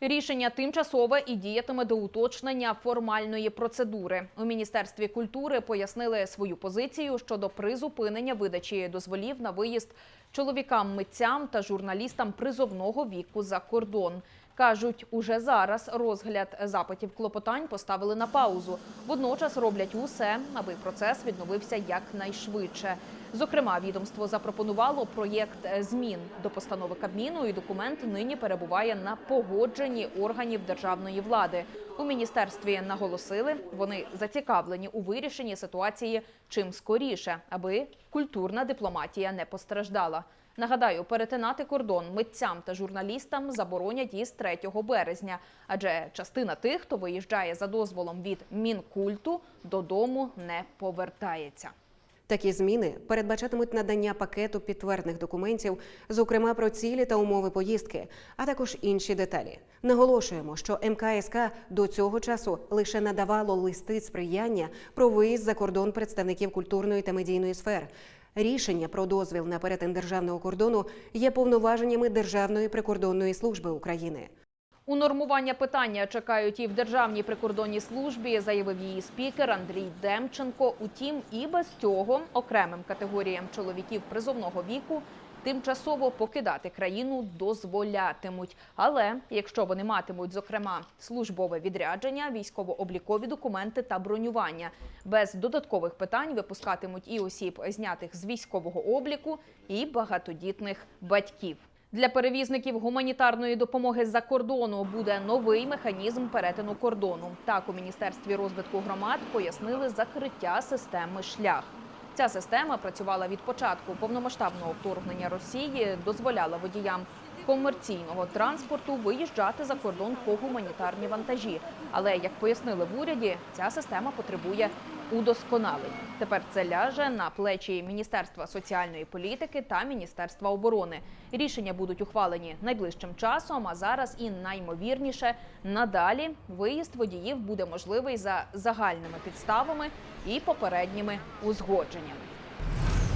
Рішення тимчасове і діятиме до уточнення формальної процедури. У міністерстві культури пояснили свою позицію щодо призупинення видачі дозволів на виїзд чоловікам, митцям та журналістам призовного віку за кордон. Кажуть, уже зараз розгляд запитів клопотань поставили на паузу. Водночас роблять усе, аби процес відновився якнайшвидше. Зокрема, відомство запропонувало проєкт змін до постанови Кабміну, і документ нині перебуває на погодженні органів державної влади. У міністерстві наголосили, вони зацікавлені у вирішенні ситуації чим скоріше, аби культурна дипломатія не постраждала. Нагадаю, перетинати кордон митцям та журналістам заборонять із 3 березня, адже частина тих, хто виїжджає за дозволом від мінкульту, додому не повертається. Такі зміни передбачатимуть надання пакету підтвердних документів, зокрема про цілі та умови поїздки, а також інші деталі. Наголошуємо, що МКСК до цього часу лише надавало листи сприяння про виїзд за кордон представників культурної та медійної сфер. Рішення про дозвіл на перетин державного кордону є повноваженнями Державної прикордонної служби України. Унормування питання чекають і в Державній прикордонній службі, заявив її спікер Андрій Демченко. Утім, і без цього окремим категоріям чоловіків призовного віку тимчасово покидати країну дозволятимуть. Але якщо вони матимуть, зокрема, службове відрядження, військово-облікові документи та бронювання, без додаткових питань випускатимуть і осіб, знятих з військового обліку, і багатодітних батьків. Для перевізників гуманітарної допомоги з-за кордону буде новий механізм перетину кордону. Так у міністерстві розвитку громад пояснили закриття системи шлях. Ця система працювала від початку повномасштабного вторгнення Росії, дозволяла водіям комерційного транспорту виїжджати за кордон по гуманітарні вантажі. Але як пояснили в уряді, ця система потребує удосконалень. Тепер це ляже на плечі Міністерства соціальної політики та Міністерства оборони. Рішення будуть ухвалені найближчим часом. А зараз і наймовірніше надалі виїзд водіїв буде можливий за загальними підставами і попередніми узгодженнями.